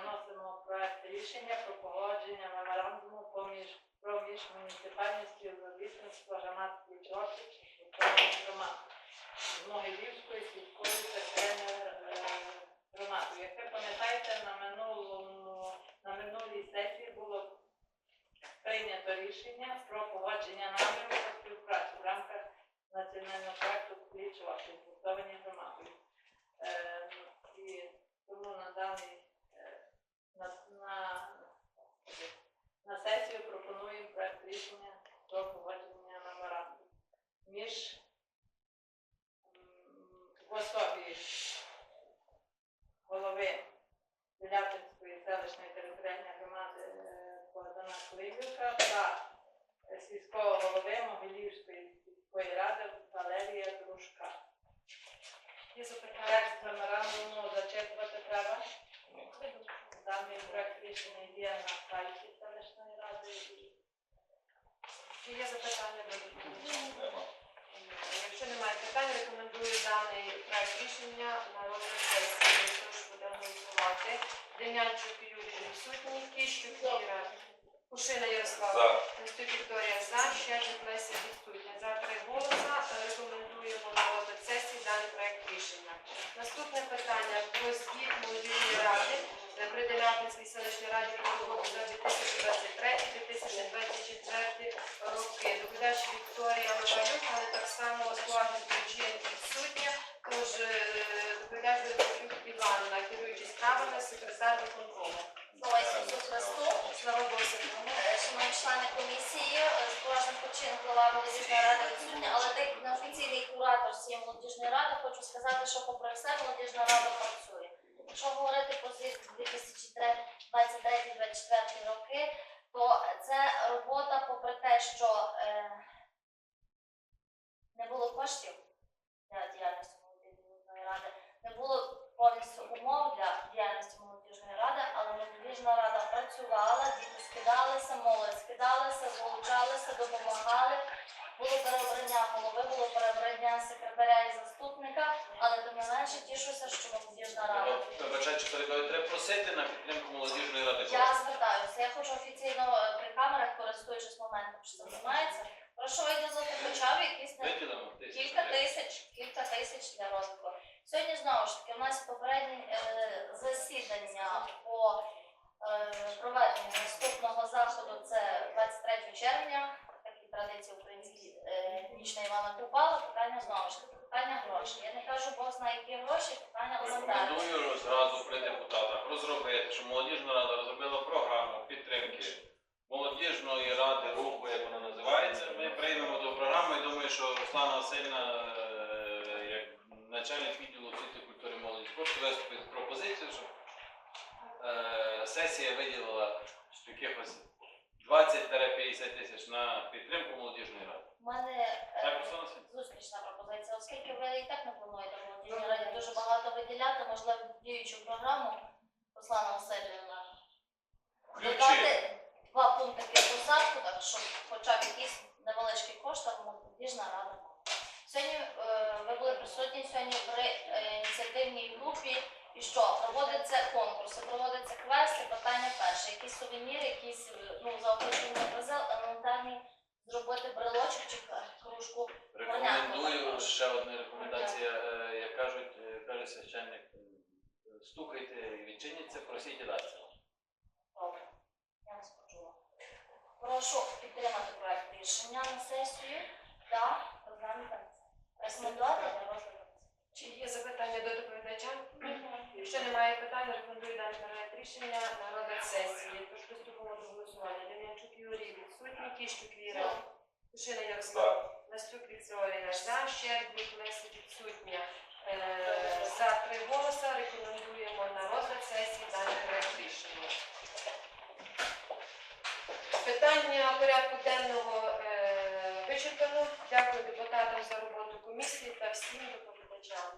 виносимо проект рішення про погодження меморандуму поміж про міжмуніципальне співробітництво громадської чорти громад з Могилівської сільської територіальної е, громади. Як ви пам'ятаєте, на минулому на минулій сесії було прийнято рішення про погодження наміру та співпрацю в рамках національного проекту «Плічова підготовлені громадою. Е, і тому на даний на, на, на сесію пропонуємо проект рішення про погодження меморандуму між в особі голови Білятинської селищної територіальної громади е, Богдана Климюка та сільського голови Могилівської сільської ради Валерія Дружка. Є запитання? Меморандуму зачитувати треба. Є на сайті селищної ради. Чи є запитання до? Нема. Якщо немає питань, рекомендую даний проект рішення на розгляд сесії. Прошу буде голосувати. Дем'янчук Юрій відсутній, Кіщук Іра, Кушина Ярослава, За. Вікторія за, Щедрик Леся відсутня. За три голоса рекомендуємо на розгляд сесії даний проект рішення. Наступне питання про звіт е, при Делятинській селищній раді роботи за 2023-2024 роки. Доповідач Вікторія Левалюк, але так само складно причин відсутня. Тож е, доповідач Левалюк Івановна, керуючи справами, секретар виконкому. Слава Богу. Е, Шановні члени комісії, е, з поважним почином голова молодіжної ради відсутня, але так як неофіційний куратор цієї молодіжної ради, хочу сказати, що попри все молодіжна рада працює. Якщо говорити про звіт 2023-2024 роки, то це робота, попри те, що е, не було коштів для діяльності молодіжної ради, не було повністю умов для діяльності молодіжної ради, але молодіжна рада працювала, діти скидалися, молодь скидалися, залучалися, допомагали. Було переобрання голови, було переобрання секретаря і заступника, але тим не менше тішуся, що молодіжна рада. Вибачайте, що треба просити на підтримку молодіжної ради. Я звертаюся, я хочу офіційно е, при камерах, користуючись моментом, що це знімається. Прошу вийти за хоча б якісь Виділимо Кілька тисяч, кілька тисяч для розвитку. Сьогодні знову ж таки у нас попереднє е, засідання по е, проведенню наступного заходу. Це 23 червня. Такі традиції українські е, Івана Купала. Питання знову ж таки, питання грошей. Я не кажу, Бог знає, які гроші, питання елементарне. Рекомендую зразу при депутатах розробити, що молодіжна рада розробила програму підтримки молодіжної ради руху, як вона називається. Ми приймемо до програми і думаю, що Руслана Васильівна, е, як начальник відділу освіти, культури, молоді спорту, виступить з пропозицією, щоб е, сесія виділила якихось 20-50 тисяч на підтримку молодіжної ради. У мене е, Так, зустрічна пропозиція, оскільки ви і так не плануєте молодіжній раді дуже багато виділяти, можливо, діючу програму Руслана Васильівна. Включи. Додати два пункти по заходах, щоб хоча б якісь невеличкі кошти молодіжна рада. мала. Сьогодні е, ви були присутні сьогодні при е, ініціативній групі. І що? Проводяться конкурси, проводяться квести, питання перше. Якісь сувеніри, якісь е, ну, заохочення призи, чи кружку. Рекомендую ще одна рекомендація, е, як кажуть, е, каже священник, е, стукайте і відчиніться, просіть і дасться. Добре, я вас почула. Прошу підтримати проект рішення на сесію та Рекомендувати. Чи є запитання до доповідача? Якщо немає питань, рекомендую даний проект рішення на розгляд сесії. Тож приступимо до голосування. Дем'янчук Юрій відсутній, Кіщук Віра, Кушина Ярослав, Настюк Вікторія за, Щербник Леся відсутня. Е, За три голоса рекомендуємо на розгляд сесії даний проект рішення. Питання порядку денного е, вичерпано. Дякую депутатам за роботу комісії та всім доповідачам.